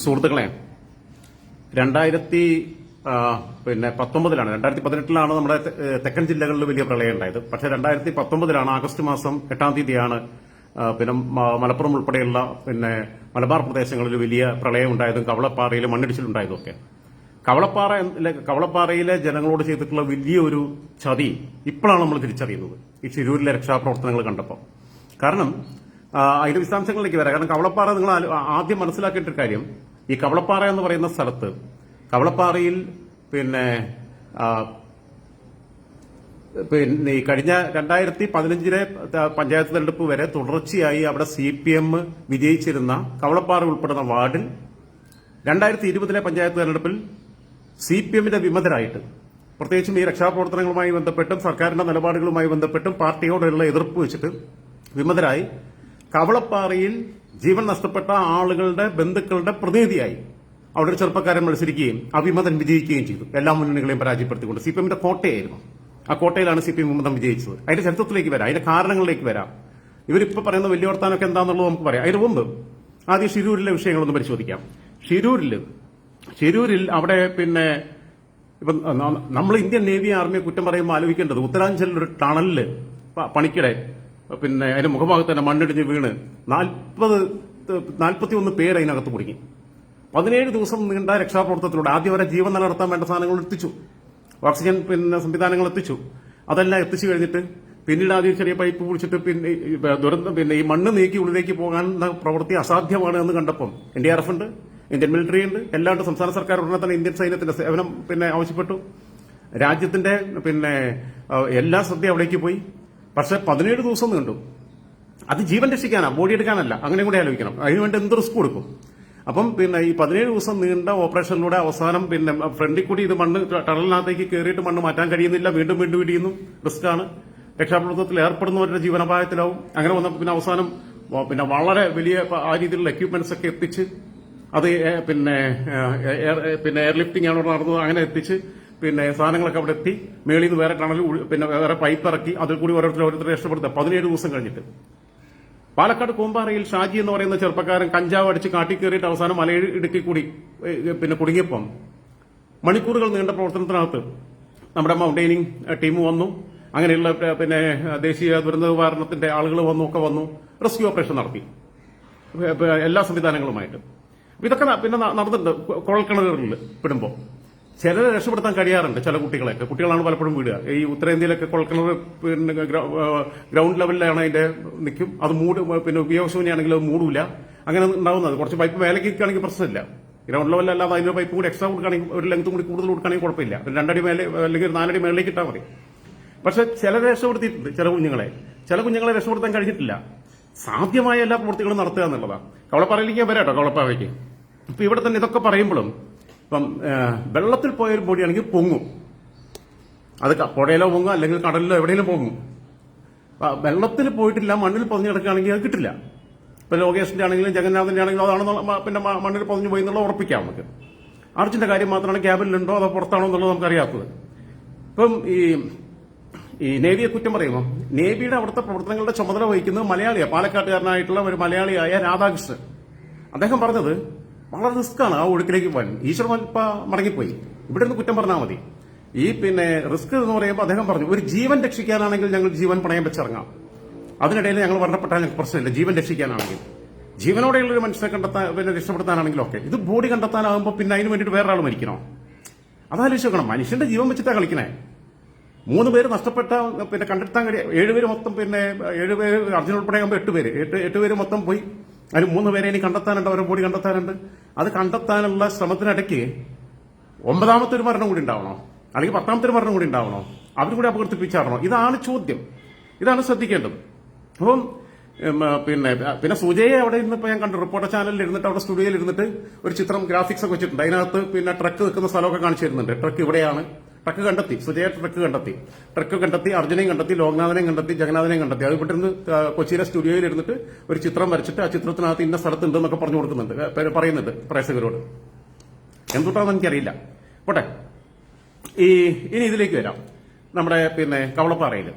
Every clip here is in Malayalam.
സുഹൃത്തുക്കളെ രണ്ടായിരത്തി പിന്നെ പത്തൊമ്പതിലാണ് രണ്ടായിരത്തി പതിനെട്ടിലാണ് നമ്മുടെ തെക്കൻ ജില്ലകളിൽ വലിയ പ്രളയം ഉണ്ടായത്. പക്ഷേ രണ്ടായിരത്തി പത്തൊമ്പതിലാണ് ആഗസ്റ്റ് മാസം എട്ടാം തീയതിയാണ് പിന്നെ മലപ്പുറം ഉൾപ്പെടെയുള്ള പിന്നെ മലബാർ പ്രദേശങ്ങളിൽ വലിയ പ്രളയം ഉണ്ടായതും കവളപ്പാറയിൽ മണ്ണിടിച്ചിലുണ്ടായതും ഒക്കെ. കവളപ്പാറ കവളപ്പാറയിലെ ജനങ്ങളോട് ചെയ്തിട്ടുള്ള വലിയൊരു ചതി ഇപ്പോഴാണ് നമ്മൾ തിരിച്ചറിയുന്നത് ഈ ശിരൂരിലെ രക്ഷാപ്രവർത്തനങ്ങൾ കണ്ടപ്പോൾ. കാരണം അതിന്റെ വിശദാംശങ്ങളിലേക്ക് വരാം. കാരണം കവളപ്പാറ നിങ്ങൾ ആദ്യം മനസ്സിലാക്കേണ്ട ഒരു കാര്യം ഈ കവളപ്പാറ എന്ന് പറയുന്ന സ്ഥലത്ത് കവളപ്പാറയിൽ പിന്നെ പിന്നെ ഈ കഴിഞ്ഞ രണ്ടായിരത്തി പതിനഞ്ചിലെ പഞ്ചായത്ത് തെരഞ്ഞെടുപ്പ് വരെ തുടർച്ചയായി അവിടെ സി പി എം വിജയിച്ചിരുന്ന കവളപ്പാറ ഉൾപ്പെടുന്ന വാർഡിൽ രണ്ടായിരത്തി ഇരുപതിലെ പഞ്ചായത്ത് തെരഞ്ഞെടുപ്പിൽ സി പി എമ്മിന്റെ വിമതരായിട്ട് പ്രത്യേകിച്ചും ഈ രക്ഷാപ്രവർത്തനങ്ങളുമായി ബന്ധപ്പെട്ടും സർക്കാരിന്റെ നിലപാടുകളുമായി ബന്ധപ്പെട്ടും പാർട്ടിയോടുള്ള എതിർപ്പ് വെച്ചിട്ട് വിമതരായി കവളപ്പാറയിൽ ജീവൻ നഷ്ടപ്പെട്ട ആളുകളുടെ ബന്ധുക്കളുടെ പ്രതിനിധിയായി അവിടെ ചെറുപ്പക്കാരൻ മത്സരിക്കുകയും അഭിമതൻ വിജയിക്കുകയും ചെയ്തു. എല്ലാ മുന്നണികളെയും പരാജയപ്പെടുത്തിക്കൊണ്ട്. സി പി എമ്മിന്റെ കോട്ടയായിരുന്നു. ആ കോട്ടയിലാണ് സി പി എം വിമതം വിജയിച്ചത്. അതിന്റെ ചരിത്രത്തിലേക്ക് വരാം. അതിന്റെ കാരണങ്ങളിലേക്ക് വരാം. ഇവരിപ്പോ പറയുന്ന വലിയ വർത്താനൊക്കെ എന്താണെന്നുള്ളത് നമുക്ക് പറയാം. അതിന് മുമ്പ് ആദ്യം ഷിരൂരിലെ വിഷയങ്ങളൊന്ന് പരിശോധിക്കാം. ഷിരൂരിൽ ഷിരൂരിൽ അവിടെ പിന്നെ ഇപ്പം നമ്മൾ ഇന്ത്യൻ നേവി ആർമിയെ കുറ്റം പറയുമ്പോൾ ആലോചിക്കേണ്ടത് ഉത്തരാഞ്ചലിൽ ഒരു ടണലിൽ പണിക്കിടെ പിന്നെ അതിന്റെ മുഖഭാഗത്ത് തന്നെ മണ്ണിടിഞ്ഞ് വീണ് നാൽപ്പത് നാൽപ്പത്തി ഒന്ന് പേര് അതിനകത്ത് കുടുങ്ങി. പതിനേഴ് ദിവസം നീണ്ട രക്ഷാപ്രവർത്തനത്തിലൂടെ ആദ്യം വരെ ജീവൻ നിലനിർത്താൻ വേണ്ട സാധനങ്ങൾ എത്തിച്ചു. ഓക്സിജൻ പിന്നെ സംവിധാനങ്ങൾ എത്തിച്ചു. അതെല്ലാം എത്തിച്ചു കഴിഞ്ഞിട്ട് പിന്നീട് ആദ്യം ചെറിയ പൈപ്പ് പിടിച്ചിട്ട് പിന്നെ ദുരന്തം പിന്നെ ഈ മണ്ണ് നീക്കി ഉള്ളിലേക്ക് പോകാൻ പ്രവൃത്തി അസാധ്യമാണ് എന്ന് കണ്ടപ്പം എൻ ഡി ആർ എഫ് ഉണ്ട് ഇന്ത്യൻ മിലിറ്ററി ഉണ്ട് എല്ലാണ്ട് സംസ്ഥാന സർക്കാർ ഉടനെ തന്നെ ഇന്ത്യൻ സൈന്യത്തിന്റെ സേവനം പിന്നെ ആവശ്യപ്പെട്ടു. രാജ്യത്തിന്റെ പിന്നെ എല്ലാ ശ്രദ്ധയും അവിടേക്ക് പോയി. പക്ഷെ പതിനേഴ് ദിവസം നീണ്ടു. അത് ജീവൻ രക്ഷിക്കാനാ ബോഡി എടുക്കാനല്ല. അങ്ങനെ കൂടെ ആലോചിക്കണം. അതിനുവേണ്ടി എന്ത് റിസ്ക് കൊടുക്കും? അപ്പം പിന്നെ ഈ പതിനേഴ് ദിവസം നീണ്ട ഓപ്പറേഷനിലൂടെ അവസാനം പിന്നെ ഫ്രണ്ടിൽ കൂടി ഇത് മണ്ണ് ടണലിനകത്തേക്ക് കയറിയിട്ട് മണ്ണ് മാറ്റാൻ കഴിയുന്നില്ല. വീണ്ടും വീണ്ടും ഇടിയുന്നു റിസ്ക് ആണ്. രക്ഷാപ്രവർത്തനത്തിൽ ഏർപ്പെടുന്നവരുടെ ജീവനപായത്തിലാവും. അങ്ങനെ വന്നപ്പോൾ പിന്നെ അവസാനം പിന്നെ വളരെ വലിയ ആ രീതിയിലുള്ള എക്യുപ്മെന്റ്സ് ഒക്കെ എത്തിച്ച് അത് പിന്നെ പിന്നെ എയർ- പിന്നെ എയർലിഫ്റ്റിംഗ് ആണ് നടന്നത്. അങ്ങനെ എത്തിച്ച് പിന്നെ സാധനങ്ങളൊക്കെ അവിടെ എത്തി. മേളിൽ നിന്ന് വേറെ ടണൽ പിന്നെ വേറെ പൈപ്പ് ഇറക്കി അതിൽ കൂടി ഓരോരുത്തർ ഓരോരുത്തരെ രക്ഷപ്പെടുത്തുക. പതിനേഴ് ദിവസം കഴിഞ്ഞിട്ട്. പാലക്കാട് കൂമ്പാറയിൽ ഷാജി എന്ന് പറയുന്ന ചെറുപ്പക്കാരൻ കഞ്ചാവ് അടിച്ച് കാട്ടി കയറിയിട്ട് അവസാനം മലയിടുക്കി കൂടി പിന്നെ കുടുങ്ങിയപ്പം മണിക്കൂറുകൾ നീണ്ട പ്രവർത്തനത്തിനകത്ത് നമ്മുടെ മൗണ്ടൈനിങ് ടീം വന്നു. അങ്ങനെയുള്ള പിന്നെ ദേശീയ ദുരന്ത നിവാരണത്തിന്റെ ആളുകൾ വന്നു ഒക്കെ വന്നു. റെസ്ക്യൂ ഓപ്പറേഷൻ നടത്തി. എല്ലാ സംവിധാനങ്ങളുമായിട്ട്. ഇതൊക്കെ പിന്നെ നടന്നിട്ടുണ്ട്. കുഴൽക്കിണറുകളിൽ പെടുമ്പോൾ ചിലരെ രക്ഷപ്പെടുത്താൻ കഴിയാറുണ്ട് ചില കുട്ടികളെയൊക്കെ. കുട്ടികളാണ് പലപ്പോഴും വീടുക ഈ ഉത്തരേന്ത്യയിലൊക്കെ കൊളക്കണർ പിന്നെ ഗ്രൗണ്ട് ലെവലിലാണ് അതിന്റെ നിൽക്കും അത് മൂട് പിന്നെ ഉപയോഗശൂന്യാണെങ്കിൽ അത് മൂടില്ല അങ്ങനെ ഉണ്ടാവുന്നത്. കുറച്ച് പൈപ്പ് വേലയ്ക്ക് നിൽക്കുകയാണെങ്കിൽ പ്രശ്നമില്ല. ഗ്രൗണ്ട് ലെവലല്ലാതെ അതിന്റെ പൈപ്പ് കൂടി എക്സ്ട്രാ കൊടുക്കുകയാണെങ്കിൽ ഒരു ലെങ്ത് കൂടി കൂടുതൽ കൊടുക്കുകയാണെങ്കിൽ കുഴപ്പമില്ല. രണ്ടടി മേലെ അല്ലെങ്കിൽ ഒരു നാലടി മേളിലേക്ക് ഇട്ടാൽ മതി. പക്ഷെ ചിലരെ രക്ഷപ്പെടുത്തിയിട്ടുണ്ട് ചില കുഞ്ഞുങ്ങളെ. ചില കുഞ്ഞുങ്ങളെ രക്ഷപ്പെടുത്താൻ കഴിഞ്ഞിട്ടില്ല. സാധ്യമായ എല്ലാ പ്രവൃത്തികളും നടത്തുക എന്നുള്ളതാണ്. കവളപ്പാറയിലേക്ക് വരാട്ടോ കവളപ്പാറയ്ക്ക്. ഇപ്പൊ ഇവിടെ തന്നെ ഇതൊക്കെ പറയുമ്പോഴും ഇപ്പം വെള്ളത്തിൽ പോയ ഒരു ബോഡിയാണെങ്കിൽ പൊങ്ങും. അത് പുഴയിലോ പൊങ്ങും അല്ലെങ്കിൽ കടലിലോ എവിടെയെങ്കിലും പൊങ്ങും. വെള്ളത്തിൽ പോയിട്ടില്ല മണ്ണിൽ പൊതിഞ്ഞ് കിടക്കുകയാണെങ്കിൽ അത് കിട്ടില്ല. ഇപ്പൊ ലോകേഷിന്റെ ആണെങ്കിലും ജഗന്നാഥന്റെ ആണെങ്കിലും അതാണ് പിന്നെ മണ്ണിൽ പൊതിഞ്ഞ് പോയി എന്നുള്ളത് ഉറപ്പിക്കാം നമുക്ക്. അർജുന്റെ കാര്യം മാത്രമാണ് ക്യാബിനിലുണ്ടോ അതോ പുറത്താണോ എന്നുള്ളത് നമുക്കറിയാത്തത്. ഇപ്പം ഈ ഈ നേവിയെ കുറ്റം പറയുമോ? നേവിയുടെ അവിടുത്തെ പ്രവർത്തനങ്ങളുടെ ചുമതല വഹിക്കുന്നത് മലയാളിയാണ് പാലക്കാട്ടുകാരനായിട്ടുള്ള ഒരു മലയാളിയായ രാധാകൃഷ്ണൻ. അദ്ദേഹം പറഞ്ഞത് വളരെ റിസ്ക്കാണ് ആ ഒഴുക്കിലേക്ക് പോകാൻ. ഈശ്വരൻ ഇപ്പം മടങ്ങിപ്പോയി. ഇവിടെ നിന്ന് കുറ്റം പറഞ്ഞാൽ മതി. ഈ പിന്നെ റിസ്ക് എന്ന് പറയുമ്പോൾ അദ്ദേഹം പറഞ്ഞു ഒരു ജീവൻ രക്ഷിക്കാനാണെങ്കിൽ ഞങ്ങൾ ജീവൻ പണയം വെച്ചിറങ്ങാം. അതിനിടയിൽ ഞങ്ങൾ മരണപ്പെട്ടാൽ ഞങ്ങൾക്ക് പ്രശ്നമില്ല. ജീവൻ രക്ഷിക്കാനാണെങ്കിൽ. ജീവനോടെയുള്ള ഒരു മനുഷ്യനെ കണ്ടെത്താൻ പിന്നെ രക്ഷപ്പെടുത്താനാണെങ്കിലും ഒക്കെ. ഇത് ബോഡി കണ്ടെത്താനാകുമ്പോൾ പിന്നെ അതിന് വേണ്ടിയിട്ട് വേറെ ആൾ മരിക്കണോ? അതാലോചിച്ച് നോക്കണം മനുഷ്യന്റെ ജീവൻ വെച്ചിട്ടാണ് കളിക്കണേ. മൂന്ന് പേര് നഷ്ടപ്പെട്ട പിന്നെ കണ്ടെത്താൻ കഴിയ ഏഴുപേര് മൊത്തം പിന്നെ ഏഴുപേര് അർജുൻ ഉൾപ്പെടെ ആകുമ്പോൾ എട്ട് പേര്. എട്ട് എട്ട് പേര് മൊത്തം പോയി. അതിന് മൂന്ന് പേരെ ഇനി കണ്ടെത്താനുണ്ട് അവരെ ബോഡി കണ്ടെത്താനുണ്ട്. അത് കണ്ടെത്താനുള്ള ശ്രമത്തിനിടയ്ക്ക് ഒമ്പതാമത്തെ ഒരു മരണം കൂടി ഉണ്ടാവണോ. അല്ലെങ്കിൽ പത്താമത്തെ ഒരു മരണം കൂടി ഉണ്ടാവണോ. അവരും കൂടി അപകീർത്തിപ്പിച്ചാണോ? ഇതാണ് ചോദ്യം. ഇതാണ് ശ്രദ്ധിക്കേണ്ടത്. അപ്പം പിന്നെ പിന്നെ സുജയെ അവിടെ ഇരുന്നപ്പോൾ ഞാൻ കണ്ടു. റിപ്പോർട്ടർ ചാനലിൽ ഇരുന്നിട്ട് അവിടെ സ്റ്റുഡിയോയിൽ ഇരുന്നിട്ട് ഒരു ചിത്രം ഗ്രാഫിക്സ് ഒക്കെ വെച്ചിട്ടുണ്ട്. അതിനകത്ത് പിന്നെ ട്രക്ക് നിൽക്കുന്ന സ്ഥലമൊക്കെ കാണിച്ചു തരുന്നുണ്ട്. ട്രക്ക് ഇവിടെയാണ്. ട്രക്ക് കണ്ടെത്തി സുജയ ട്രക്ക് കണ്ടെത്തി. ട്രക്ക് കണ്ടെത്തി അർജുനെയും കണ്ടെത്തി ലോക്നാഥനെയും കണ്ടെത്തി ജഗന്നാഥനെയും കണ്ടെത്തി. അത് ഇവിടെ നിന്ന് കൊച്ചിയിലെ സ്റ്റുഡിയോയിൽ ഇരുന്നിട്ട് ഒരു ചിത്രം വരച്ചിട്ട് ആ ചിത്രത്തിനകത്ത് ഇന്ന സ്ഥലത്തുണ്ട് എന്നൊക്കെ പറഞ്ഞു കൊടുക്കുന്നുണ്ട്. പറയുന്നുണ്ട് പ്രേക്ഷകരോട്. എന്തുട്ടാന്ന് എനിക്കറിയില്ല. പോട്ടെ. ഈ ഇനി ഇതിലേക്ക് വരാം. നമ്മുടെ പിന്നെ കവളപ്പാറയിൽ.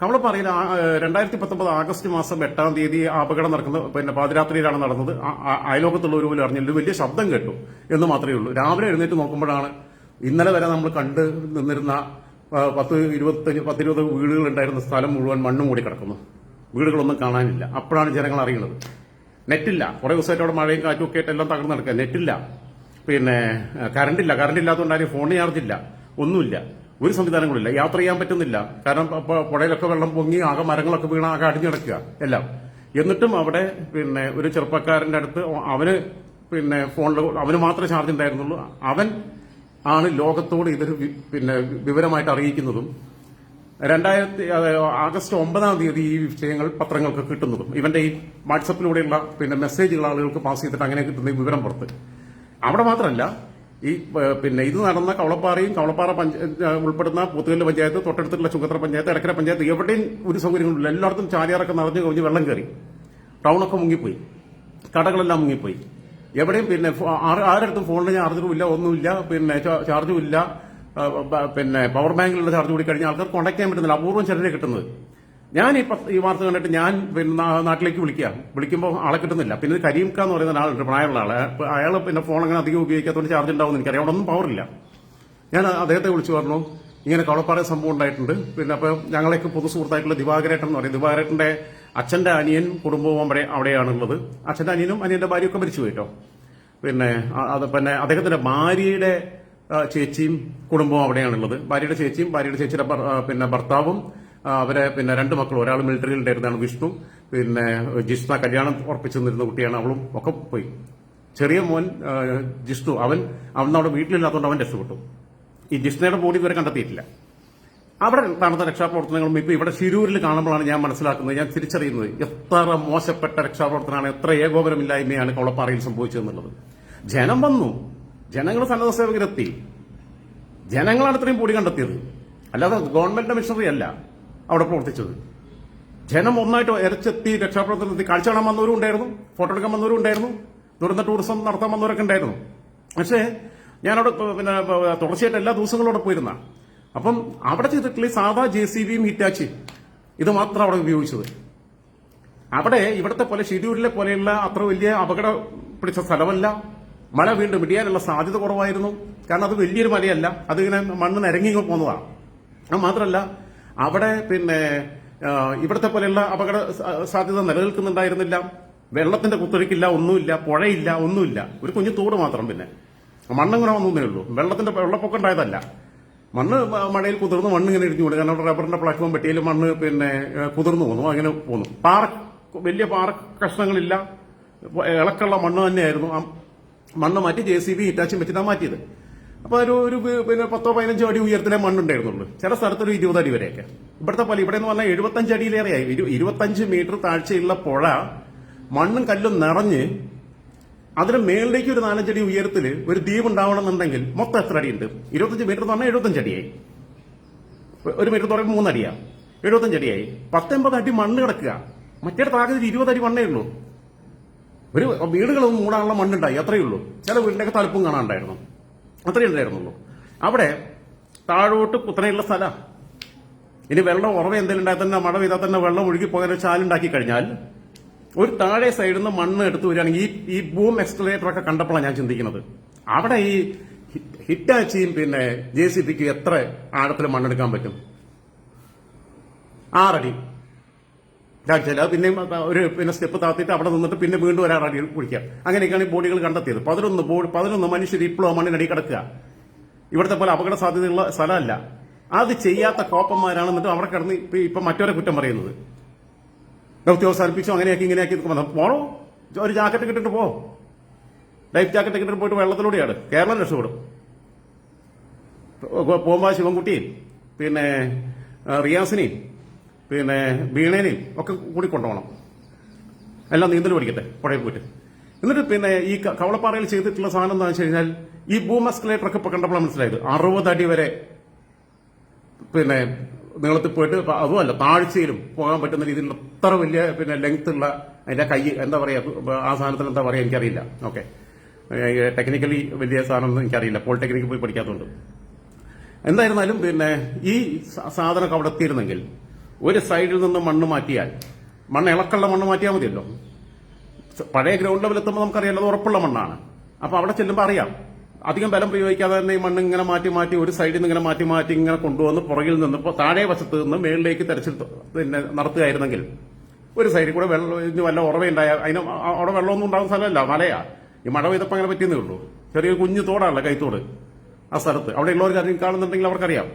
കവളപ്പാറയിൽ രണ്ടായിരത്തി പത്തൊമ്പത് ആഗസ്റ്റ് മാസം എട്ടാം തീയതി അപകടം നടക്കുന്നത് പിന്നെ പാതിരാത്രിയിലാണ് നടന്നത്. അയലോകത്തുള്ളവർ പോലും അറിഞ്ഞില്ല. വലിയ ശബ്ദം കേട്ടു എന്ന് മാത്രമേ ഉള്ളൂ. രാവിലെ എഴുന്നേറ്റ് നോക്കുമ്പോഴാണ് ഇന്നലെ വരെ നമ്മൾ കണ്ട് നിന്നിരുന്ന പത്ത് ഇരുപത്തഞ്ച് പത്തിരുപത് വീടുകൾ ഉണ്ടായിരുന്ന സ്ഥലം മുഴുവൻ മണ്ണും മൂടി കിടക്കുന്നു. വീടുകളൊന്നും കാണാനില്ല. അപ്പോഴാണ് ജനങ്ങൾ അറിയുന്നത്. നെറ്റില്ല. കുറേ ദിവസമായിട്ട് അവിടെ മഴയും കാറ്റും ഒക്കെ ആയിട്ട് എല്ലാം തകർന്ന് നടക്കുക നെറ്റില്ല. പിന്നെ കറണ്ട് ഇല്ല കറണ്ട് ഇല്ലാത്തതുകൊണ്ട് ഫോൺ ചാർജില്ല ഒന്നുമില്ല. ഒരു സംവിധാനങ്ങളില്ല യാത്ര ചെയ്യാൻ പറ്റുന്നില്ല. കാരണം പുഴയിലൊക്കെ വെള്ളം പൊങ്ങി ആകെ മരങ്ങളൊക്കെ വീണ ആകെ അടിഞ്ഞു കിടക്കുക. എല്ലാം. എന്നിട്ടും അവിടെ പിന്നെ ഒരു ചെറുപ്പക്കാരന്റെ അടുത്ത് അവന് പിന്നെ ഫോണിൽ അവന് മാത്രമേ ചാർജ് ഉണ്ടായിരുന്നുള്ളൂ. അവൻ ആണ് ലോകത്തോട് ഇതൊരു പിന്നെ വിവരമായിട്ട് അറിയിക്കുന്നതും രണ്ടായിരത്തി ആഗസ്റ്റ് ഒമ്പതാം തീയതി ഈ വിഷയങ്ങൾ പത്രങ്ങൾക്ക് കിട്ടുന്നതും ഇവന്റെ ഈ വാട്സപ്പിലൂടെയുള്ള പിന്നെ മെസ്സേജുകൾ ആളുകൾക്ക് പാസ് ചെയ്തിട്ട് അങ്ങനെ കിട്ടുന്ന വിവരം പുറത്ത്. അവിടെ മാത്രമല്ല ഈ പിന്നെ ഇത് നടന്ന കവളപ്പാറയും കവളപ്പാറ ഉൾപ്പെടുന്ന പൂത്തുകല്ല് പഞ്ചായത്ത് തൊട്ടടുത്തുള്ള ചുങ്കത്ര പഞ്ചായത്ത് എടക്കര പഞ്ചായത്ത് എവിടെയും ഒരു സൗകര്യങ്ങളില്ല എല്ലായിടത്തും ചാലിയാറൊക്കെ നിറഞ്ഞു കഴിഞ്ഞ് വെള്ളം കയറി. ടൗണൊക്കെ മുങ്ങിപ്പോയി. കടകളെല്ലാം മുങ്ങിപ്പോയി. എവിടെയും പിന്നെ ആരടുത്തും ഫോണിന് ചാർജറും ഇല്ല ഒന്നുമില്ല. പിന്നെ ചാർജും ഇല്ല. പിന്നെ പവർ ബാങ്കിലുള്ള ചാർജ് കൂടി കഴിഞ്ഞാൽ ആൾക്കാർ കോണ്ടാക്ട് ചെയ്യാൻ പറ്റുന്നില്ല. അപൂർവം ചിലരെ കിട്ടുന്നത്. ഞാൻ ഈ ഈ വാർത്ത കണ്ടിട്ട് ഞാൻ പിന്നെ നാട്ടിലേക്ക് വിളിക്കുക. വിളിക്കുമ്പോൾ ആളെ കിട്ടുന്നില്ല. പിന്നെ ഇത് കരീംക്ക എന്ന് പറയുന്ന ഒരാളുണ്ട് പ്രായമുള്ള ആളെ. അയാൾ പിന്നെ ഫോൺ അങ്ങനെ അധികം ഉപയോഗിക്കാത്തതുകൊണ്ട് ചാർജ് ഉണ്ടാവും എനിക്കറിയാം. അവിടെ ഒന്നും പവറില്ല ഞാൻ അദ്ദേഹത്തെ വിളിച്ചു പറഞ്ഞു ഇങ്ങനെ കവളപ്പാറ സംഭവം ഉണ്ടായിട്ടുണ്ട്. പിന്നെ അപ്പോൾ ഞങ്ങളെയൊക്കെ പൊതു സുഹൃത്തായിട്ടുള്ള ദിവാകരേട്ടൻ എന്ന് പറയും. ദിവാകരേട്ടന്റെ അച്ഛന്റെ അനിയൻ കുടുംബവും അവിടെ അവിടെയാണുള്ളത്. അച്ഛന്റെ അനിയനും അനിയന്റെ ഭാര്യയൊക്കെ മരിച്ചു പോയിട്ടോ. പിന്നെ അത് പിന്നെ അദ്ദേഹത്തിന്റെ ഭാര്യയുടെ ചേച്ചിയും കുടുംബവും അവിടെയാണുള്ളത്. ഭാര്യയുടെ ചേച്ചിയും ഭാര്യയുടെ ചേച്ചിയുടെ പിന്നെ ഭർത്താവും അവരെ പിന്നെ രണ്ട് മക്കളും. ഒരാൾ മിലിറ്ററിയിൽ ഉണ്ടായിരുന്നതാണ് വിഷ്ണു. പിന്നെ ജിഷ്ണ കല്യാണം ഉറപ്പിച്ചു നിന്നിരുന്ന കുട്ടിയാണ് അവളും. ഒക്കെ പോയി. ചെറിയ മോൻ ജിഷ്ണു. അവൻ അവൻ അവിടെ വീട്ടിലില്ലാത്തതുകൊണ്ട് അവൻ രക്ഷപ്പെട്ടു. ഈ ജിഷ്ണയുടെ ബോഡി ഇതുവരെ കണ്ടെത്തിയിട്ടില്ല. അവിടെ നടന്ന രക്ഷാപ്രവർത്തനങ്ങളും ഇപ്പൊ ഇവിടെ ശിരൂരിൽ കാണുമ്പോഴാണ് ഞാൻ മനസ്സിലാക്കുന്നത് ഞാൻ തിരിച്ചറിയുന്നത് എത്ര മോശപ്പെട്ട രക്ഷാപ്രവർത്തനമാണ് എത്ര ഏകോപനമില്ലായ്മയാണ് കവളപ്പാറയിൽ സംഭവിച്ചതെന്നുള്ളത്. ജനം വന്നു. ജനങ്ങൾ സന്നദ്ധ സേവകരെത്തി ജനങ്ങളാണ് ഇത്രയും പൊടി കണ്ടെത്തിയത്. അല്ലാതെ ഗവൺമെന്റ് മിഷണറി അല്ല അവിടെ പ്രവർത്തിച്ചത്. ജനം ഒന്നായിട്ട് ഇരച്ചെത്തി രക്ഷാപ്രവർത്തനത്തിൽ കാഴ്ച കാണാൻ വന്നവരും ഉണ്ടായിരുന്നു ഫോട്ടോ എടുക്കാൻ വന്നവരും ഉണ്ടായിരുന്നു ദുരന്ത ടൂറിസം നടത്താൻ വന്നവരൊക്കെ ഉണ്ടായിരുന്നു. പക്ഷേ ഞാനവിടെ പിന്നെ തുടർച്ചയായിട്ട് എല്ലാ ദിവസങ്ങളും അവിടെ പോയിരുന്ന. അപ്പം അവിടെ ചെയ്തിട്ടുള്ള സാധാ ജെ സി ബിയും ഹിറ്റാച്ചി ഇത് മാത്രം അവിടെ ഉപയോഗിച്ചത്. അവിടെ ഇവിടുത്തെ പോലെ ഷിരൂരിലെ പോലെയുള്ള അത്ര വലിയ അപകട പിടിച്ച സ്ഥലമല്ല. മല വീണ്ടും ഇടിയാനുള്ള സാധ്യത കുറവായിരുന്നു. കാരണം അത് വലിയൊരു മലയല്ല. അതിങ്ങനെ മണ്ണ് നിരങ്ങി പോകുന്നതാണ് അത് മാത്രമല്ല അവിടെ പിന്നെ ഇവിടത്തെ പോലെയുള്ള അപകട സാധ്യത നിലനിൽക്കുന്നുണ്ടായിരുന്നില്ല. വെള്ളത്തിന്റെ കുത്തൊഴുക്കില്ല ഒന്നുമില്ല പുഴയില്ല ഒന്നുമില്ല. ഒരു കുഞ്ഞു തോട് മാത്രം പിന്നെ. മണ്ണിങ്ങനെ വന്നേ ഉള്ളൂ. വെള്ളത്തിന്റെ വെള്ളപ്പൊക്കം ഉണ്ടായതല്ല. മണ്ണ് മഴയിൽ കുതിർന്ന് മണ്ണ് ഇങ്ങനെ ഇടിഞ്ഞു പോകും കാരണം റബ്ബറിന്റെ പ്ലാറ്റ്ഫോം പെട്ടിയിൽ മണ്ണ് പിന്നെ കുതിർന്നു പോന്നു അങ്ങനെ പോന്നു പാറ വലിയ പാറ കഷ്ണങ്ങളില്ല. ഇളക്കുള്ള മണ്ണ് തന്നെയായിരുന്നു. ആ മണ്ണ് മാറ്റി ജെ സി ബി ഹിറ്റാച്ചും വെച്ചിട്ടാണ് മാറ്റിയത്. അപ്പൊ ഒരു ഒരു പിന്നെ പത്തോ പതിനഞ്ചോ അടി ഉയരത്തിലെ മണ്ണുണ്ടായിരുന്നുള്ളൂ ചില സ്ഥലത്ത് ഒരു ഇരുപത് അടി വരെയൊക്കെ. ഇവിടുത്തെ പോലെ ഇവിടെ എന്ന് പറഞ്ഞാൽ എഴുപത്തഞ്ച് അടിയിലേറെയായി. ഇരു- ഇരുപത്തഞ്ച് മീറ്റർ താഴ്ചയുള്ള പുഴ മണ്ണും കല്ലും നിറഞ്ഞ് അതിന് മേളിലേക്ക് ഒരു നാലഞ്ചടി ഉയരത്തിൽ ഒരു ദ്വീപ് ഉണ്ടാവണമെന്നുണ്ടെങ്കിൽ മൊത്തം എത്ര അടിയുണ്ട്? ഇരുപത്തഞ്ച് മീറ്റർ എന്ന് പറഞ്ഞാൽ എഴുപത്തഞ്ച് അടിയായി ഒരു മീറ്റർ പറയുമ്പോൾ മൂന്നടിയാ. എഴുപത്തഞ്ച് അടിയായി പത്തൊമ്പത് അടി മണ്ണ് കിടക്കുക. മറ്റേ ആകെ ഒരു ഇരുപത് അടി മണ്ണേ ഉള്ളൂ. ഒരു വീടുകളൊന്നും മൂടാനുള്ള മണ്ണുണ്ടായി. അത്രയേ ഉള്ളൂ. ചില വീടിന്റെയൊക്കെ തലപ്പും കാണാണ്ടായിരുന്നു അത്രയേ ഉണ്ടായിരുന്നുള്ളൂ. അവിടെ താഴോട്ട് കുത്തനെയുള്ള സ്ഥലം. ഇനി വെള്ളം ഉറവ എന്തെങ്കിലും ഉണ്ടായാൽ തന്നെ മഴ പെയ്താൽ തന്നെ വെള്ളം ഒഴുകി പോകാൻ ചാലുണ്ടാക്കി കഴിഞ്ഞാൽ ഒരു താഴെ സൈഡിൽ നിന്ന് മണ്ണ് എടുത്തു വരികയാണെങ്കിൽ ഈ ഈ ബൂം എക്സ്കലേറ്റർ ഒക്കെ കണ്ടപ്പോഴാണ് ഞാൻ ചിന്തിക്കുന്നത്. അവിടെ ഈ ഹിറ്റാച്ചിയും പിന്നെ ജെ സി പിക്കും എത്ര ആഴത്തിൽ മണ്ണെടുക്കാൻ പറ്റും? ആറടി. ചില പിന്നെ ഒരു പിന്നെ സ്റ്റെപ്പ് താത്തിയിട്ട് അവിടെ നിന്നിട്ട് പിന്നെ വീണ്ടും ഒരാറടി കുഴിക്കാം അങ്ങനെയൊക്കെയാണ് ഈ ബോഡികൾ കണ്ടെത്തിയത്. പതിനൊന്ന് ബോഡി പതിനൊന്ന് മനുഷ്യർ ഇപ്പോഴും മണ്ണിനടി കിടക്കുക. ഇവിടുത്തെ പോലെ അപകട സാധ്യതയുള്ള സ്ഥലമല്ല. അത് ചെയ്യാത്ത കോപ്പന്മാരാണെന്നിട്ട് അവിടെ കിടന്ന് ഇപ്പൊ മറ്റൊരു കുറ്റം പറയുന്നത്. ദൗത്യം അവസാനിപ്പിച്ചോ? അങ്ങനെയാക്കി ഇങ്ങനെയാക്കി. പോണോ? ഒരു ജാക്കറ്റ് കിട്ടിട്ട് പോ. ലൈഫ് ജാക്കറ്റ് കിട്ടിട്ട് പോയിട്ട് വെള്ളത്തിലൂടെയാണ്. കേരളം രക്ഷപ്പെടും. പോകുമ്പോൾ ശിവൻകുട്ടിയും പിന്നെ റിയാസിനെയും പിന്നെ വീണേനെയും ഒക്കെ കൂടി കൊണ്ടുപോകണം. എല്ലാം നീന്തൽ പഠിക്കട്ടെ പുഴയിൽ പോയിട്ട്. എന്നിട്ട് പിന്നെ ഈ കവളപ്പാറയിൽ ചെയ്തിട്ടുള്ള സാധനം എന്താണെന്ന് വെച്ച് കഴിഞ്ഞാൽ ഈ ബൂം ഇപ്പൊ കണ്ടപ്പോഴാണ് മനസ്സിലായത്. അറുപത് അടി വരെ പിന്നെ നീളത്തിൽ പോയിട്ട് അതുമല്ല താഴ്ചയിലും പോകാൻ പറ്റുന്ന രീതിയിൽ അത്ര വലിയ പിന്നെ ലെങ്ത് ഉള്ള അതിന്റെ കൈ എന്താ പറയാ ആ സാധനത്തിന് എന്താ പറയാ എനിക്കറിയില്ല. ഓക്കെ ടെക്നിക്കലി വലിയ സാധനം എനിക്കറിയില്ല. പോളിടെക്നിക്കിൽ പോയി പഠിക്കാത്തതുകൊണ്ട് എന്തായിരുന്നാലും പിന്നെ ഈ സാധനമൊക്കെ അവിടെ എത്തിയിരുന്നെങ്കിൽ ഒരു സൈഡിൽ നിന്ന് മണ്ണ് മാറ്റിയാൽ മണ്ണ് ഇളക്കുള്ള മണ്ണ് മാറ്റിയാൽ മതിയല്ലോ. പഴയ ഗ്രൗണ്ട് ലെവൽ എത്തുമ്പോൾ നമുക്കറിയാലോ അത് ഉറപ്പുള്ള മണ്ണാണ്. അപ്പൊ അവിടെ ചെല്ലുമ്പോൾ അറിയാം. അധികം ബലം പ്രയോഗിക്കാതെ തന്നെ ഈ മണ്ണ് ഇങ്ങനെ മാറ്റി മാറ്റി ഒരു സൈഡിൽ നിന്ന് ഇങ്ങനെ മാറ്റി മാറ്റി ഇങ്ങനെ കൊണ്ടുവന്ന് പുറകിൽ നിന്ന് ഇപ്പോൾ താഴെ വശത്ത് നിന്ന് മേളിലേക്ക് തെരച്ചിൽ പിന്നെ നടത്തുകയായിരുന്നെങ്കിൽ ഒരു സൈഡിൽ കൂടെ വെള്ളം ഇനി വല്ല ഉറവയുണ്ടായ അതിന് അവിടെ വെള്ളമൊന്നും ഉണ്ടാകുന്ന സ്ഥലമല്ല മലയാ. ഈ മഴ പെയ്തപ്പോൾ അങ്ങനെ പറ്റിയെന്നേ ഉള്ളൂ. ചെറിയ കുഞ്ഞു തോടാണല്ലോ കൈത്തോട് ആ സ്ഥലത്ത്. അവിടെ ഉള്ളവർ അറിയും കാണുന്നുണ്ടെങ്കിൽ അവർക്കറിയാം.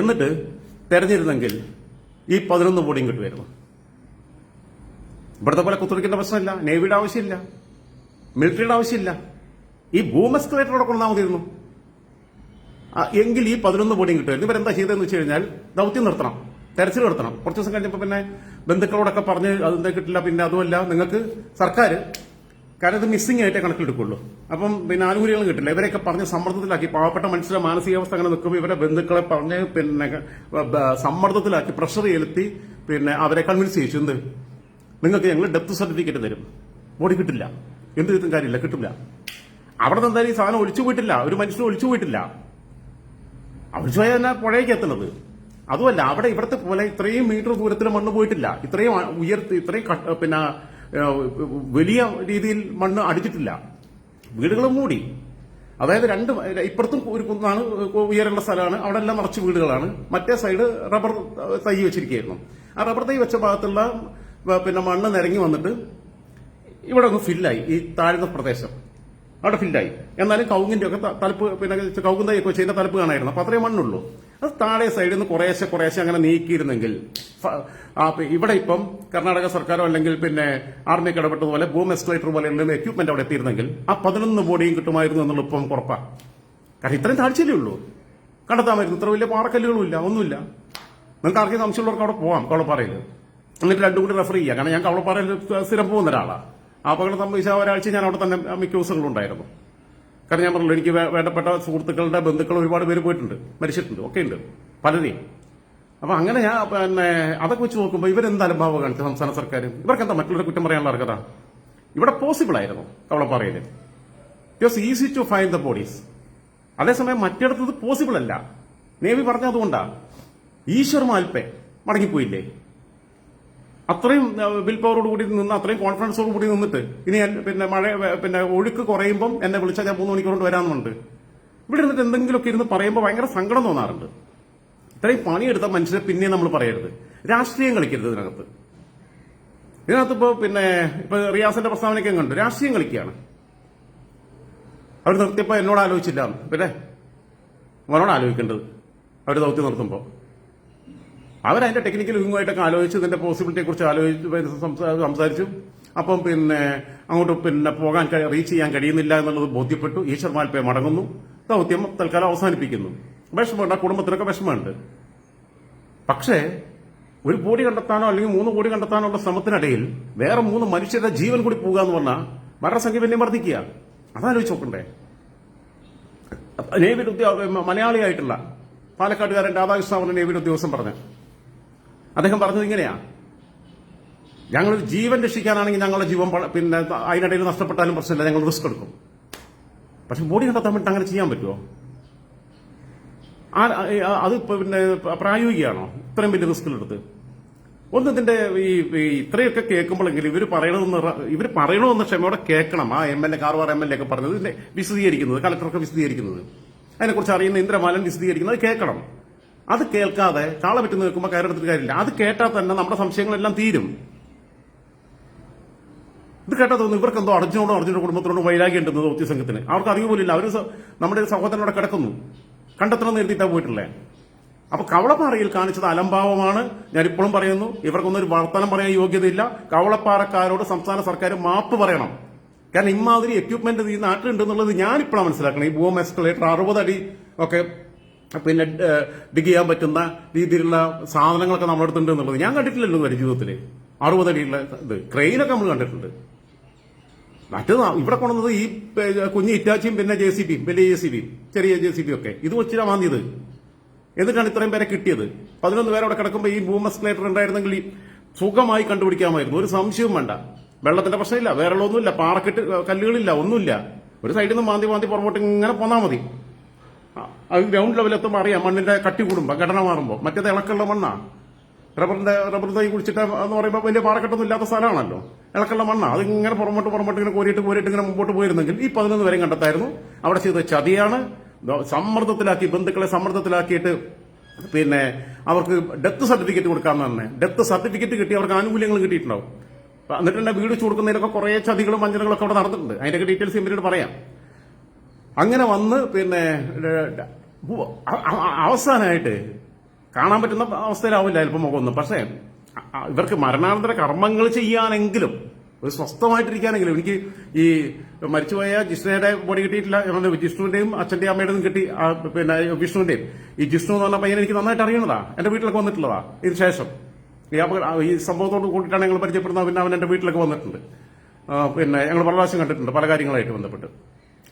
എന്നിട്ട് തെരഞ്ഞിരുന്നെങ്കിൽ ഈ പതിനൊന്ന് കോടിയും കിട്ടുമായിരുന്നു. ഇവിടുത്തെ പോലെ കുത്തുറിക്കേണ്ട പ്രശ്നമില്ല. നേവിയുടെ ആവശ്യമില്ല. മിലിറ്ററിയുടെ ആവശ്യമില്ല. ഈ ബൂം എസ്കലേറ്ററോടെ കൊണ്ടാൽ മതിയിരുന്നു എങ്കിൽ ഈ പതിനൊന്ന് ബോഡിയും കിട്ടുമായിരുന്നു ഇവരെന്താ ചെയ്തതെന്ന് വെച്ച് കഴിഞ്ഞാൽ ദൗത്യം നിർത്തണം. തെരച്ചിൽ നടത്തണം. കുറച്ച് ദിവസം കഴിഞ്ഞപ്പോൾ പിന്നെ ബന്ധുക്കളോടൊക്കെ പറഞ്ഞ് അതെന്താ കിട്ടില്ല പിന്നെ അതുമല്ല നിങ്ങൾക്ക് സർക്കാർ കാരണം ഇത് മിസ്സിംഗ് ആയിട്ടേ കണക്കിലെടുക്കുള്ളൂ. അപ്പം പിന്നെ ആനുകൂല്യങ്ങളും കിട്ടില്ല. ഇവരെയൊക്കെ പറഞ്ഞ് സമ്മർദ്ദത്തിലാക്കി. പാവപ്പെട്ട മനുഷ്യരുടെ മാനസികാവസ്ഥ അങ്ങനെ നിൽക്കുമ്പോൾ ഇവരെ ബന്ധുക്കളെ പറഞ്ഞ് പിന്നെ സമ്മർദ്ദത്തിലാക്കി പ്രഷർ ചെലുത്തി പിന്നെ അവരെ കൺവിൻസ് ചെയ്യിച്ചു. എന്ത്? നിങ്ങൾക്ക് ഞങ്ങൾ ഡെത്ത് സർട്ടിഫിക്കറ്റ് തരും. ബോഡി കിട്ടില്ല. എന്ത് ചെയ്തിട്ടും കാര്യമില്ല. കിട്ടില്ല. അവിടെ നിന്ന് എന്തായാലും ഈ സാധനം ഒളിച്ചു പോയിട്ടില്ല. ഒരു മനുഷ്യനും ഒളിച്ചു പോയിട്ടില്ല. ഒളിച്ചു പോയാൽ തന്നെ പുഴയ്ക്ക് എത്തുന്നത്? അതുമല്ല അവിടെ ഇവിടുത്തെ പോലെ ഇത്രയും മീറ്റർ ദൂരത്തിൽ മണ്ണ് പോയിട്ടില്ല. ഇത്രയും ഉയർത്തി ഇത്രയും പിന്നെ വലിയ രീതിയിൽ മണ്ണ് അടിച്ചിട്ടില്ല. വീടുകളും മൂടി. അതായത് രണ്ട് ഇപ്പുറത്തും ഒരു കുന്നാണ് ഉയരമുള്ള സ്ഥലമാണ്. അവിടെ എല്ലാം നിറച്ച് വീടുകളാണ്. മറ്റേ സൈഡ് റബ്ബർ തൈ വെച്ചിരിക്കുകയായിരുന്നു. ആ റബ്ബർ തൈ വെച്ച ഭാഗത്തുള്ള പിന്നെ മണ്ണ് നിരങ്ങി വന്നിട്ട് ഇവിടെ ഒന്ന് ഫില്ലായി ഈ താഴ്ന്ന പ്രദേശം. അവിടെ ഫില്ലായി എന്നാലും കൗങ്ങിന്റെ ഒക്കെ തലപ്പ് പിന്നെ കൗകും തൈ ഒക്കെ വെച്ച് തലപ്പ് കാണായിരുന്നു. അപ്പൊ അത്രയും മണ്ണുള്ളൂ. അത് താഴെ സൈഡിൽ നിന്ന് കുറേശ്ശെ കുറേശ്ശെ അങ്ങനെ നീക്കിയിരുന്നെങ്കിൽ ഇവിടെ ഇപ്പം കർണാടക സർക്കാരോ അല്ലെങ്കിൽ പിന്നെ ആർമി ഇടപെട്ടതുപോലെ ബൂം എസ്കലേറ്റർ പോലെ എന്തെങ്കിലും എക്യൂപ്മെന്റ് അവിടെ എത്തിയിരുന്നെങ്കിൽ ആ പതിനൊന്ന് ബോഡിയും കിട്ടുമായിരുന്നു എന്നുള്ള ഇപ്പം ഉറപ്പാ. കാരണം ഇത്രയും താഴ്ചയിലേ ഉള്ളൂ. കണ്ടെത്താമായിരുന്നു ഇത്ര വലിയ പാറക്കല്ലുകളും ഇല്ല ഒന്നുമില്ല. നിങ്ങൾക്ക് ആർക്കും സംശയമുള്ളവർക്ക് അവിടെ പോവാം കവളപ്പാറയിൽ എന്നിട്ട് രണ്ടും കൂടി റെഫർ ചെയ്യാം. കാരണം ഞാൻ കവളപ്പാറയിൽ സ്ഥിരം പോകുന്ന ഒരാളാണ് ആ അപകടം സംഭവിച്ച ഒരാഴ്ച ഞാൻ അവിടെ തന്നെ മിക്ക ദിവസങ്ങളും ഉണ്ടായിരുന്നു കാരണം ഞാൻ പറഞ്ഞല്ലോ എനിക്ക് വേണ്ടപ്പെട്ട സുഹൃത്തുക്കളുടെ ബന്ധുക്കൾ ഒരുപാട് പേര് പോയിട്ടുണ്ട് മരിച്ചിട്ടുണ്ട് ഒക്കെ ഉണ്ട് പലരെയും. അപ്പൊ അങ്ങനെ ഞാൻ പിന്നെ അതൊക്കെ വെച്ച് നോക്കുമ്പോൾ ഇവരെന്ത് അനുഭവം കാണിച്ചു സംസ്ഥാന സർക്കാർ ഇവർക്ക് എന്താ മറ്റുള്ളവരെ കുറ്റം പറയാനുള്ള അർഹത? ഇവിടെ പോസിബിൾ ആയിരുന്നു കവളപ്പാറയിൽ it was easy to find the bodies അതേസമയം മറ്റിടത്തത് പോസിബിൾ അല്ല നേവി പറഞ്ഞ അതുകൊണ്ടാ ഈശ്വർ മാൽപ്പെ മടങ്ങിപ്പോയില്ലേ? അത്രയും വിൽ പവറോട് കൂടി നിന്ന് അത്രയും കോൺഫിഡൻസോട് കൂടി നിന്നിട്ട് ഇനി പിന്നെ മഴ പിന്നെ ഒഴുക്ക് കുറയുമ്പം എന്നെ വിളിച്ചാൽ ഞാൻ മൂന്ന് മണിക്കൂർ കൊണ്ട് വരാമെന്നുണ്ട്. ഇവിടെ ഇരുന്നിട്ട് എന്തെങ്കിലുമൊക്കെ ഇരുന്ന് പറയുമ്പോൾ ഭയങ്കര സങ്കടം തോന്നാറുണ്ട്. ഇത്രയും പണിയെടുത്ത മനുഷ്യരെ പിന്നെ നമ്മൾ പറയരുത്. രാഷ്ട്രീയം കളിക്കരുത് ഇതിനകത്ത്. ഇതിനകത്ത് ഇപ്പോ പിന്നെ ഇപ്പൊ റിയാസിന്റെ പ്രസ്താവനയൊക്കെ കണ്ടു. രാഷ്ട്രീയം കളിക്കുകയാണ്. അവർ നിർത്തിയപ്പോ എന്നോട് ആലോചിച്ചില്ല. പിന്നെ അവനോട് ആലോചിക്കേണ്ടത്. അവർ ദൗത്യം നിർത്തുമ്പോൾ അവരതിന്റെ ടെക്നിക്കൽ വിങ്ങുമായിട്ടൊക്കെ ആലോചിച്ച് ഇതിന്റെ പോസിബിലിറ്റിയെ കുറിച്ച് ആലോചിച്ച് സംസാരിച്ചു. അപ്പം പിന്നെ അങ്ങോട്ട് പിന്നെ പോകാൻ റീച്ച് ചെയ്യാൻ കഴിയുന്നില്ല എന്നുള്ളത് ബോധ്യപ്പെട്ടു. ഈശ്വർ മാൽപ്പേ മടങ്ങുന്നു. ദൗത്യം തൽക്കാലം അവസാനിപ്പിക്കുന്നു. വിഷമമുണ്ട്. ആ കുടുംബത്തിനൊക്കെ വിഷമമുണ്ട്. പക്ഷേ ഒരു കോടി കണ്ടെത്താനോ അല്ലെങ്കിൽ മൂന്ന് കോടി കണ്ടെത്താനോ ഉള്ള ശ്രമത്തിനിടയിൽ വേറെ മൂന്ന് മനുഷ്യരുടെ ജീവൻ കൂടി പോകുക എന്ന് പറഞ്ഞാൽ മരണസംഖ്യ പിന്നെ വർദ്ധിക്കുക അതാലോചിച്ച് നോക്കണ്ടേ. ഉദ്യോഗ മലയാളിയായിട്ടുള്ള പാലക്കാട്ടുകാരൻ രാധാകൃഷ്ണ നേവിയുടെ ഉദ്യോഗസ്ഥൻ പറഞ്ഞു. അദ്ദേഹം പറഞ്ഞത് ഇങ്ങനെയാ. ഞങ്ങൾ ജീവൻ രക്ഷിക്കാനാണെങ്കിൽ ഞങ്ങളുടെ ജീവൻ പിന്നെ അതിനിടയിൽ നഷ്ടപ്പെട്ടാലും പ്രശ്നമില്ല ഞങ്ങൾ റിസ്ക് എടുക്കും. പക്ഷെ ബോഡി കണ്ടെത്താൻ വേണ്ടി അങ്ങനെ ചെയ്യാൻ പറ്റുമോ ആ- അത് പിന്നെ പ്രായോഗികമാണോ? ഇത്രയും വലിയ റിസ്കിലെടുത്ത്. ഒന്ന് ഇതിന്റെ ഈ ഇത്രയൊക്കെ കേൾക്കുമ്പോഴെങ്കിലും ഇവർ പറയണമെന്ന് ഇവർ പറയണമെന്ന് ക്ഷമയോടെ കേൾക്കണം. ആ M L A Karwar M L A ഒക്കെ പറഞ്ഞത് ഇതിന്റെ വിശദീകരിക്കുന്നത് കലക്ടറൊക്കെ വിശദീകരിക്കുന്നത്. അതിനെക്കുറിച്ച് അറിയുന്ന ഇന്ദ്രമാലൻ വിശദീകരിക്കുന്നത് കേൾക്കണം. അത് കേൾക്കാതെ കാള പറ്റി നിൽക്കുമ്പോൾ കയറെടുത്തിട്ട് കാര്യമില്ല. അത് കേട്ടാൽ തന്നെ നമ്മുടെ സംശയങ്ങളെല്ലാം തീരും. ഇത് കേട്ടാൽ തോന്നുന്നു ഇവർക്ക് എന്തോ അർജുനോടും അർജുനോട് കുടുംബത്തിനോടും വൈരാഗ്യം ഉണ്ടെന്ന് ദൗത്യ സംഘത്തിന് അവർക്ക് അറിവ് പോലില്ല അവർ നമ്മുടെ സഹോദരനോടെ കിടക്കുന്നു. കണ്ടെത്തണം എഴുതിയിട്ടാ പോയിട്ടില്ലേ? അപ്പൊ കവളപ്പാറയിൽ കാണിച്ചത് അലംഭാവമാണ്. ഞാൻ ഇപ്പോഴും പറയുന്നു ഇവർക്കൊന്നും ഒരു വർത്തമാനം പറയാൻ യോഗ്യതയില്ല. കവളപ്പാറക്കാരോട് സംസ്ഥാന സർക്കാർ മാപ്പ് പറയണം. കാരണം ഇമാതിരി എക്യുപ്മെന്റ് ഈ നാട്ടിലുണ്ടെന്നുള്ളത് ഞാൻ ഇപ്പോഴാണ് മനസ്സിലാക്കണം. ഈ ഭൂമി എസ്കലേറ്റർ അറുപത് അടി ഒക്കെ പിന്നെ ഡിഗ് ചെയ്യാൻ പറ്റുന്ന രീതിയിലുള്ള സാധനങ്ങളൊക്കെ നമ്മുടെ അടുത്തുണ്ട് എന്നുള്ളത് ഞാൻ കണ്ടിട്ടില്ലല്ലോ ഒരു ജീവിതത്തിൽ അറുപത് അടിയുള്ള ഇത്. ക്രെയിനൊക്കെ നമ്മൾ കണ്ടിട്ടുണ്ട്. മറ്റത് ഇവിടെ കൊണ്ടുവന്നത് ഈ കുഞ്ഞു ഇറ്റാച്ചിയും പിന്നെ ജെ സി ബിയും വലിയ ജെ സി ബിയും ചെറിയ ജെ സി ബി ഒക്കെ. ഇത് വെച്ചിട്ടാണ് വാങ്ങിയത്. എന്നിട്ടാണ് ഇത്രയും പേരെ കിട്ടിയത്. പതിനൊന്ന് പേരെ അവിടെ കിടക്കുമ്പോൾ ഈ ബൂം എസ്കലേറ്റർ ഉണ്ടായിരുന്നെങ്കിൽ സുഖമായി കണ്ടുപിടിക്കാമായിരുന്നു. ഒരു സംശയവും വേണ്ട. വെള്ളത്തിന്റെ പ്രശ്നമില്ല വേറെ ഒന്നുമില്ല പാറക്കെട്ട് കല്ലുകളില്ല ഒന്നുമില്ല. ഒരു സൈഡിൽ നിന്ന് മാന്തി മാന്തി പുറമോട്ട് ഇങ്ങനെ പോന്നാൽ മതി. അത് ഗ്രൗണ്ട് ലെവലെത്തുമ്പോൾ അറിയാം മണ്ണിന്റെ കട്ടി കൂടുമ്പോൾ ഘടന മാറുമ്പോൾ മറ്റേത് ഇളക്കുള്ള മണ്ണാ റബ്ബറിന്റെ റബ്ബർ തൈ കുടിച്ചിട്ട് എന്ന് പറയുമ്പോൾ വലിയ പാറക്കെട്ടൊന്നും ഇല്ലാത്ത സ്ഥലമാണല്ലോ. ഇളക്കുള്ള മണ്ണ. അതിങ്ങനെ പുറമോട്ട് പുറമോട്ട് ഇങ്ങനെ കോരിയിട്ട് കോരിയിട്ട് ഇങ്ങനെ മുമ്പോട്ട് പോയിരുന്നെങ്കിൽ ഈ പതിനൊന്ന് വരെയും കണ്ടെത്തായിരുന്നു. അവിടെ ചെയ്ത ചതിയാണ്. സമ്മർദ്ദത്തിലാക്കി ബന്ധുക്കളെ സമ്മർദ്ദത്തിലാക്കിയിട്ട് പിന്നെ അവർക്ക് ഡെത്ത് സർട്ടിഫിക്കറ്റ് കൊടുക്കാമെന്ന് തന്നെ ഡെത്ത് സർട്ടിഫിക്കറ്റ് കിട്ടി അവർക്ക് ആനുകൂല്യങ്ങൾ കിട്ടിയിട്ടുണ്ടാവും. എന്നിട്ട് വീട് വെച്ച് കൊടുക്കുന്നതിലൊക്കെ കുറേ ചതികളും വഞ്ചനകളൊക്കെ അവിടെ നടന്നിട്ടുണ്ട്. അതിന്റെയൊക്കെ ഡീറ്റെയിൽസ് പിന്നീട് പറയാം. അങ്ങനെ വന്ന് പിന്നെ അവസാനമായിട്ട് കാണാൻ പറ്റുന്ന അവസ്ഥയിലാവില്ല ചിലപ്പോൾ മുഖമൊന്നും. പക്ഷേ ഇവർക്ക് മരണാനന്തര കർമ്മങ്ങൾ ചെയ്യാനെങ്കിലും ഒരു സ്വസ്ഥമായിട്ടിരിക്കാനെങ്കിലും എനിക്ക് ഈ മരിച്ചുപോയ ജിഷ്ണയുടെ ബോഡി കിട്ടിയിട്ടില്ല ജിഷ്ണുവിന്റെയും അച്ഛന്റെയും അമ്മയുടെയും കിട്ടി പിന്നെ വിഷ്ണുവിന്റെയും. ഈ ജിഷ്ണു എന്ന് പറഞ്ഞ പയ്യനെ എനിക്ക് നന്നായിട്ട് അറിയണതാ എന്റെ വീട്ടിലൊക്കെ വന്നിട്ടുള്ളതാ ഇതിന് ശേഷം. ഈ അപകട- ഈ സംഭവത്തോട് കൂട്ടിയിട്ടാണ് ഞങ്ങൾ പരിചയപ്പെടുന്നത് പിന്നെ അവൻ എന്റെ വീട്ടിലൊക്കെ വന്നിട്ടുണ്ട്. പിന്നെ ഞങ്ങൾ പല പ്രാവശ്യം കണ്ടിട്ടുണ്ട് പല കാര്യങ്ങളായിട്ട് ബന്ധപ്പെട്ട്.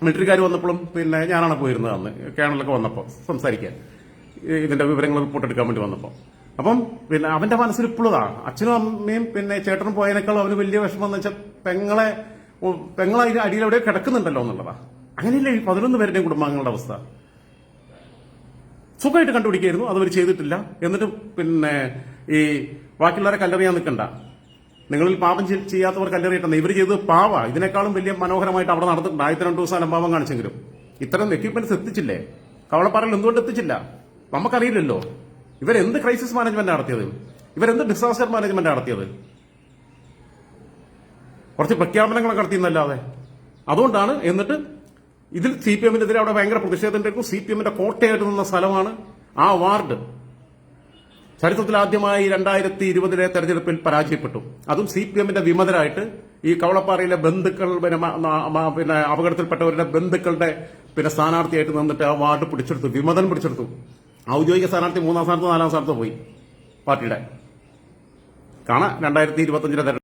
മിലിറ്ററിക്കാർ വന്നപ്പോഴും പിന്നെ ഞാനാണ് പോയിരുന്നത് അന്ന്. കേണലൊക്കെ വന്നപ്പോൾ സംസാരിക്കാൻ. ഇതിന്റെ വിവരങ്ങൾ റിപ്പോർട്ട് എടുക്കാൻ വേണ്ടി വന്നപ്പോൾ അപ്പം പിന്നെ അവന്റെ മനസ്സിൽ ഇപ്പോഴതാണ് അച്ഛനും അമ്മയും പിന്നെ ചേട്ടനും പോയതിനേക്കാൾ അവന് വലിയ വിഷമം എന്ന് വെച്ചാൽ പെങ്ങളെ പെങ്ങളെ അതിന്റെ അടിയിൽ എവിടെയോ കിടക്കുന്നുണ്ടല്ലോ എന്നുള്ളതാ. അങ്ങനെയല്ലേ ഈ പതിനൊന്ന് പേരുടെയും കുടുംബാംഗങ്ങളുടെ അവസ്ഥ? സുഖമായിട്ട് കണ്ടുപിടിക്കായിരുന്നു. അതവർ ചെയ്തിട്ടില്ല. എന്നിട്ട് പിന്നെ ഈ ബാക്കിയുള്ളവരെ കല്ലെറിയാൻ നിൽക്കണ്ട. നിങ്ങളിൽ പാപം ചെയ്- ചെയ്യാത്തവർ കല്ലെറിയിട്ടെന്ന് ഇവർ ചെയ്തത് പാവ. ഇതിനേക്കാളും വലിയ മനോഹരമായിട്ട് അവിടെ നടന്നിട്ടുണ്ട്. ആയിരത്തി രണ്ടു ദിവസം അലംഭാവം കാണിച്ചെങ്കിലും. ഇത്തരം എക്യുപ്മെന്റ്സ് എത്തിച്ചില്ലേ? കവളപ്പാറയിൽ എന്തുകൊണ്ട് എത്തിച്ചില്ല? നമുക്കറിയില്ലല്ലോ. ഇവരെന്ത് ക്രൈസിസ് മാനേജ്മെന്റ് നടത്തിയത്? ഇവരെന്ത് ഡിസാസ്റ്റർ മാനേജ്മെന്റ് നടത്തിയത്? കുറച്ച് പ്രഖ്യാപനങ്ങളൊക്കെ നടത്തിയെന്നല്ലാതെ. അതുകൊണ്ടാണ് എന്നിട്ട് ഇതിൽ സി പി എമ്മിനെതിരെ അവിടെ ഭയങ്കര പ്രതിഷേധം സി പി എമ്മിന്റെ കോട്ടയായിട്ട് നിന്ന സ്ഥലമാണ് ആ വാർഡ്. ചരിത്രത്തിൽ ആദ്യമായി രണ്ടായിരത്തി ഇരുപതിലെ തെരഞ്ഞെടുപ്പിൽ പരാജയപ്പെട്ടു. അതും സി പി എമ്മിന്റെ വിമതരായിട്ട് ഈ കവളപ്പാറയിലെ ബന്ധുക്കൾ പിന്നെ പിന്നെ അപകടത്തിൽപ്പെട്ടവരുടെ ബന്ധുക്കളുടെ പിന്നെ സ്ഥാനാർത്ഥിയായിട്ട് നിന്നിട്ട് ആ വാർഡ് പിടിച്ചെടുത്തു വിമതൻ പിടിച്ചെടുത്തു. ഔദ്യോഗിക സ്ഥാനാർത്ഥി മൂന്നാം സ്ഥാനത്ത് നാലാം സ്ഥാനത്ത് പോയി പാർട്ടിയുടെ. കാണാം രണ്ടായിരത്തി ഇരുപത്തിയഞ്ചിലെ തെരഞ്ഞെടുപ്പ്